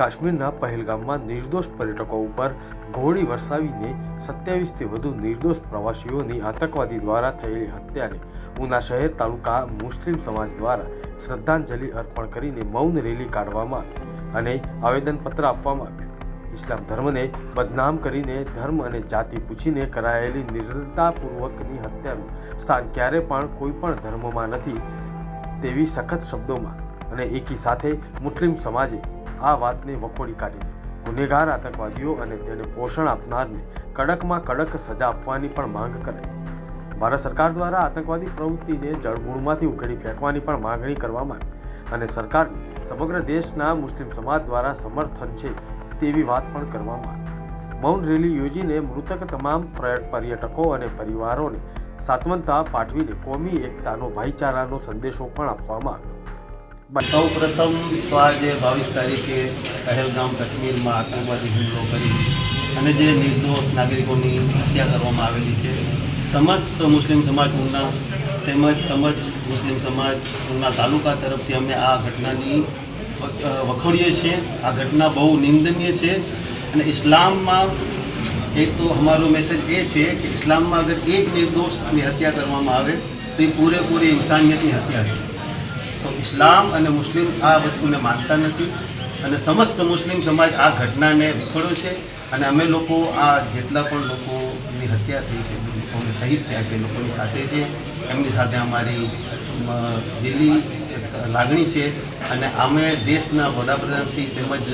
કાશ્મીરના પહેલગામમાં નિર્દોષ પર્યટકો ઉપર ગોળી વરસાવીને સત્યાવીસથી વધુ નિર્દોષ પ્રવાસીઓની આતંકવાદી દ્વારા થયેલી હત્યાને ઉના શહેર તાલુકા મુસ્લિમ સમાજ દ્વારા શ્રદ્ધાંજલિ અર્પણ કરીને મૌન રેલી કાઢવામાં આવી અને આવેદનપત્ર આપવામાં આવ્યું. ઇસ્લામ ધર્મને બદનામ કરીને ધર્મ અને જાતિ પૂછીને કરાયેલી નિર્દયતાપૂર્વકની હત્યાનું સ્થાન ક્યારે પણ કોઈ પણ ધર્મમાં નથી તેવી સખત શબ્દોમાં અને એકી સાથે મુસ્લિમ સમાજે આ વાતને વખોડી કાઢીને ગુનેગાર, આતંકવાદીઓ અને તેને પોષણ આપનારને કડકમાં કડક સજા આપવાની પણ માંગ કરાઈ. ભારત સરકાર દ્વારા આતંકવાદી પ્રવૃત્તિને જળમૂળમાંથી ઉકેલી ફેંકવાની પણ માંગણી કરવામાં આવી અને સરકારની સમગ્ર દેશના મુસ્લિમ સમાજ દ્વારા સમર્થન છે તેવી વાત પણ કરવામાં આવી. મૌન રેલી યોજીને મૃતક તમામ પર્યટકો અને પરિવારોને સાત્વનતા પાઠવીને કોમી એકતાનો ભાઈચારાનો સંદેશો પણ આપવામાં આવ્યો. સૌ પ્રથમ તો આજે બાવીસ તારીખે પહેલગામ કાશ્મીરમાં આતંકવાદી હુમલો કરી અને જે નિર્દોષ નાગરિકોની હત્યા કરવામાં આવેલી છે. સમસ્ત મુસ્લિમ સમાજ ઉના તેમજ સમજ મુસ્લિમ સમાજ ઉના તાલુકા તરફથી અમે આ ઘટનાની વખોડીએ છીએ. આ ઘટના બહુ નિંદનીય છે અને ઇસ્લામમાં એક તો અમારો મેસેજ એ છે કે ઇસ્લામમાં અગર એક નિર્દોષની હત્યા કરવામાં આવે તો એ પૂરેપૂરી ઇન્સાનિયતની હત્યા છે. ઇસ્લામ અને મુસ્લિમ આ વસ્તુને માનતા નથી અને સમસ્ત મુસ્લિમ સમાજ આ ઘટનાને વિફળ્યો છે અને અમે લોકો આ જેટલા પણ લોકોની હત્યા થઈ છે લોકોને શહીદ થયા છે લોકોની સાથે છે, એમની સાથે અમારી દિલ્હી લાગણી છે અને અમે દેશના વડાપ્રધાનશ્રી તેમજ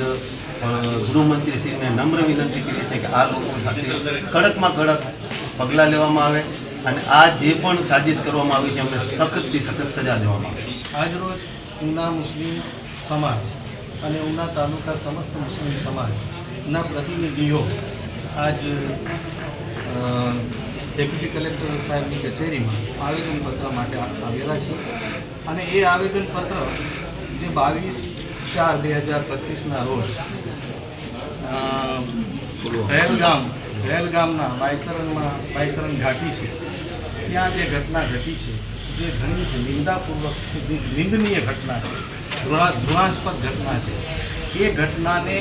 ગૃહમંત્રીશ્રીને નમ્ર વિનંતી કરીએ છીએ કે આ લોકો સાથે કડકમાં કડક પગલાં લેવામાં આવે અને આ જે પણ સાજિશ કરવામાં આવી છે અમને સખતથી સખત સજા દેવામાં આજ આજરોજ ઉના મુસ્લિમ સમાજ અને ઉના તાલુકા સમસ્ત મુસ્લિમ સમાજના પ્રતિનિધિઓ આજ ડેપ્યુટી કલેક્ટર સાહેબની કચેરીમાં આવેદનપત્ર માટે આવેલા છે. અને એ આવેદનપત્ર જે બાવીસ ચાર બે હજાર પચીસના રોજ ભેલગામ પહેલગામ પહેલગામના બાયસરણમાં બાયસરણ ઘાટી છે. ત્યાં જે ઘટના ઘટી છે, જે ઘણી જ નિંદાપૂર્વક નિંદનીય ઘટના છે ધૃણા ધૃણાસ્પદ ઘટના છે, એ ઘટનાને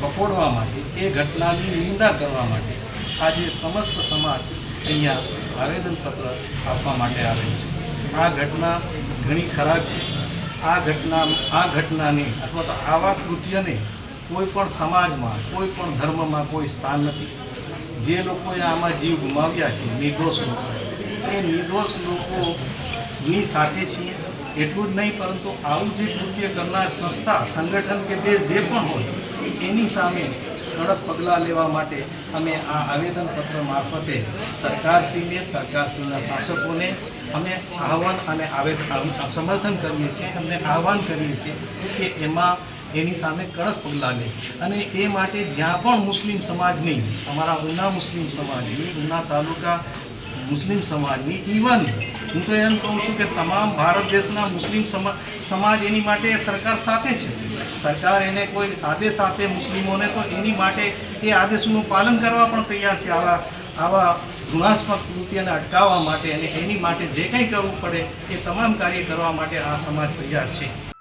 પકોડવા માટે, એ ઘટનાની નિંદા કરવા માટે આજે સમસ્ત સમાજ અહીંયા આવેદનપત્ર આપવા માટે આવેલ છે. આ ઘટના ઘણી ખરાબ છે. આ ઘટના, આ ઘટનાને અથવા તો આવા કૃત્યને કોઈ પણ સમાજમાં, કોઈ પણ ધર્મમાં કોઈ સ્થાન નથી. જે લોકોએ આમાં જીવ ગુમાવ્યા છે, નિર્દોષ લોકો એ નિર્દોષ લોકોની સાથે છીએ. એટલું જ નહીં, પરંતુ આવું જે કૃત્ય કરનાર સંસ્થા, સંગઠન કે દેશ જે પણ હોય, એની સામે કડક પગલાં લેવા માટે અમે આ આવેદનપત્ર મારફતે સરકારશ્રીને, સરકારશ્રીના શાસકોને અમે આહવાન અને સમર્થન કરીએ છીએ, અમને આહવાન કરીએ છીએ કે એમાં એની સામે કડક પગલાં લે. અને એ માટે જ્યાં પણ મુસ્લિમ સમાજની, અમારા ઉના મુસ્લિમ સમાજની, ઉના તાલુકા મુસ્લિમ સમાજની ઇવન હું તો એમ કહું છું કે તમામ ભારત દેશના મુસ્લિમ સમા- સમાજ એની માટે સરકાર સાથે છે. સરકાર એને કોઈ આદેશ આપે મુસ્લિમોને તો એની માટે એ આદેશનું પાલન કરવા પણ તૈયાર છે. આવા આવા ઘૃણાસ્પદ કૃત્યને અટકાવવા માટે અને એની માટે જે કંઈ કરવું પડે એ તમામ કાર્ય કરવા માટે આ સમાજ તૈયાર છે.